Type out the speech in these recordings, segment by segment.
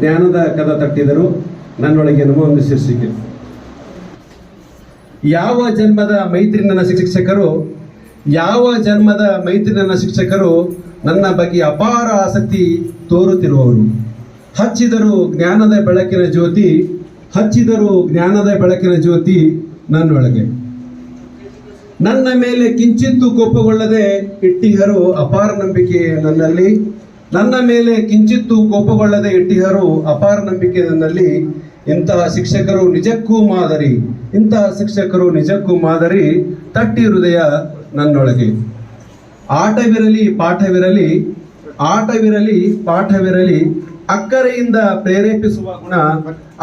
ಜ್ಞಾನದ ಕದ ತಟ್ಟಿದರು ನನ್ನೊಳಗೆ ನಮೋ ಒಂದು ಶೀರ್ಷಿಕೆ. ಯಾವ ಜನ್ಮದ ಮೈತ್ರಿ ನನ್ನ ಶಿಕ್ಷಕರು, ಯಾವ ಜನ್ಮದ ಮೈತ್ರಿ ನನ್ನ ಶಿಕ್ಷಕರು ನನ್ನ ಬಗ್ಗೆ ಅಪಾರ ಆಸಕ್ತಿ ತೋರುತ್ತಿರುವವರು? ಹಚ್ಚಿದರು ಜ್ಞಾನದ ಬೆಳಕಿನ ಜ್ಯೋತಿ, ಹಚ್ಚಿದರು ಜ್ಞಾನದ ಬೆಳಕಿನ ಜ್ಯೋತಿ ನನ್ನೊಳಗೆ. ನನ್ನ ಮೇಲೆ ಕಿಂಚಿತ್ತು ಕೋಪಗೊಳ್ಳದೆ ಇಟ್ಟಿಹರು ಅಪಾರ ನಂಬಿಕೆ ನನ್ನಲ್ಲಿ. ನನ್ನ ಮೇಲೆ ಕಿಂಚಿತ್ತು ಕೋಪಗೊಳ್ಳದೆ ಇಟ್ಟಿಹರು ಅಪಾರ ನಂಬಿಕೆ ನನ್ನಲ್ಲಿ ಇಂತಹ ಶಿಕ್ಷಕರು ನಿಜಕ್ಕೂ ಮಾದರಿ, ಇಂತಹ ಶಿಕ್ಷಕರು ನಿಜಕ್ಕೂ ಮಾದರಿ ತಟ್ಟಿ ಹೃದಯ ನನ್ನೊಳಗೆ. ಆಟವಿರಲಿ, ಪಾಠವಿರಲಿ ಆಟವಿರಲಿ, ಪಾಠವಿರಲಿ, ಅಕ್ಕರೆಯಿಂದ ಪ್ರೇರೇಪಿಸುವ ಗುಣ,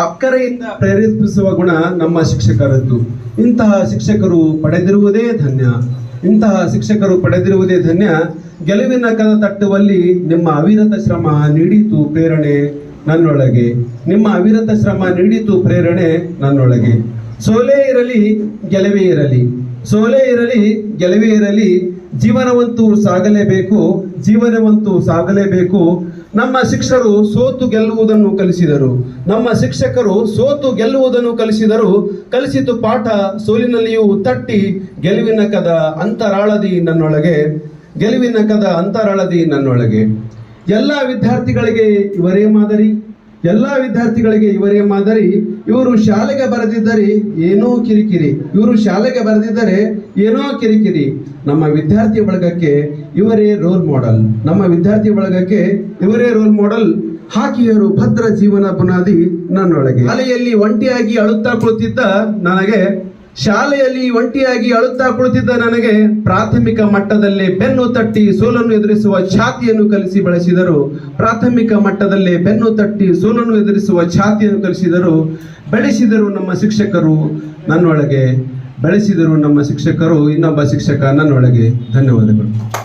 ಅಕ್ಕರೆಯಿಂದ ಪ್ರೇರೇಪಿಸುವ ಗುಣ ನಮ್ಮ ಶಿಕ್ಷಕರದ್ದು. ಇಂತಹ ಶಿಕ್ಷಕರು ಪಡೆದಿರುವುದೇ ಧನ್ಯ. ಇಂತಹ ಶಿಕ್ಷಕರು ಪಡೆದಿರುವುದೇ ಧನ್ಯ. ಗೆಲುವಿನ ಕದ ತಟ್ಟುವಲ್ಲಿ ನಿಮ್ಮ ಅವಿರತ ಶ್ರಮ ನೀಡಿತು ಪ್ರೇರಣೆ ನನ್ನೊಳಗೆ. ನಿಮ್ಮ ಅವಿರತ ಶ್ರಮ ನೀಡಿತು ಪ್ರೇರಣೆ ನನ್ನೊಳಗೆ. ಸೋಲೇ ಇರಲಿ, ಗೆಲುವೇ ಇರಲಿ. ಸೋಲೇ ಇರಲಿ, ಗೆಲುವೇ ಇರಲಿ. ಜೀವನವಂತೂ ಸಾಗಲೇಬೇಕು ಜೀವನವಂತೂ ಸಾಗಲೇಬೇಕು. ನಮ್ಮ ಶಿಕ್ಷಕರು ಸೋತು ಗೆಲ್ಲುವುದನ್ನು ಕಲಿಸಿದರು. ನಮ್ಮ ಶಿಕ್ಷಕರು ಸೋತು ಗೆಲ್ಲುವುದನ್ನು ಕಲಿಸಿದರು. ಕಲಿಸಿತು ಪಾಠ ಸೋಲಿನಲ್ಲಿಯೂ ತಟ್ಟಿ ಗೆಲುವಿನ ಕದ ಅಂತರಾಳದಿ ನನ್ನೊಳಗೆ. ಗೆಲುವಿನ ಕದ ಅಂತರಳದಿ ನನ್ನೊಳಗೆ. ಎಲ್ಲ ವಿದ್ಯಾರ್ಥಿಗಳಿಗೆ ಇವರೇ ಮಾದರಿ. ಎಲ್ಲ ವಿದ್ಯಾರ್ಥಿಗಳಿಗೆ ಇವರೇ ಮಾದರಿ. ಇವರು ಶಾಲೆಗೆ ಬರೆದಿದ್ದರೆ ಏನೋ ಕಿರಿಕಿರಿ. ಇವರು ಶಾಲೆಗೆ ಬರೆದಿದ್ದರೆ ಏನೋ ಕಿರಿಕಿರಿ. ನಮ್ಮ ವಿದ್ಯಾರ್ಥಿ ಬಳಗಕ್ಕೆ ಇವರೇ ರೋಲ್ ಮಾಡೆಲ್ ನಮ್ಮ ವಿದ್ಯಾರ್ಥಿ ಬಳಗಕ್ಕೆ ಇವರೇ ರೋಲ್ ಮಾಡೆಲ್ ಹಾಕಿಯರು ಭದ್ರ ಜೀವನ ಬುನಾದಿ ನನ್ನೊಳಗೆ. ಅಲೆಯಲ್ಲಿ ಒಂಟಿಯಾಗಿ ಅಳುತ್ತಾ ಕುಳಿತಿದ್ದ ನನಗೆ ಶಾಲೆಯಲ್ಲಿ ಒಂಟಿಯಾಗಿ ಅಳುತ್ತಾ ಕುಳಿತಿದ್ದ ನನಗೆ ಪ್ರಾಥಮಿಕ ಮಟ್ಟದಲ್ಲಿ ಬೆನ್ನು ತಟ್ಟಿ ಸೋಲನ್ನು ಎದುರಿಸುವ ಛಾತಿಯನ್ನು ಕಲಿಸಿ ಬಳಸಿದರು. ಪ್ರಾಥಮಿಕ ಮಟ್ಟದಲ್ಲಿ ಬೆನ್ನು ತಟ್ಟಿ ಸೋಲನ್ನು ಎದುರಿಸುವ ಛಾತಿಯನ್ನು ಕಲಿಸಿದರು. ಬೆಳೆಸಿದರು ನಮ್ಮ ಶಿಕ್ಷಕರು ನನ್ನೊಳಗೆ. ಬೆಳೆಸಿದರು ನಮ್ಮ ಶಿಕ್ಷಕರು ಇನ್ನೊಬ್ಬ ಶಿಕ್ಷಕ ನನ್ನೊಳಗೆ. ಧನ್ಯವಾದಗಳು.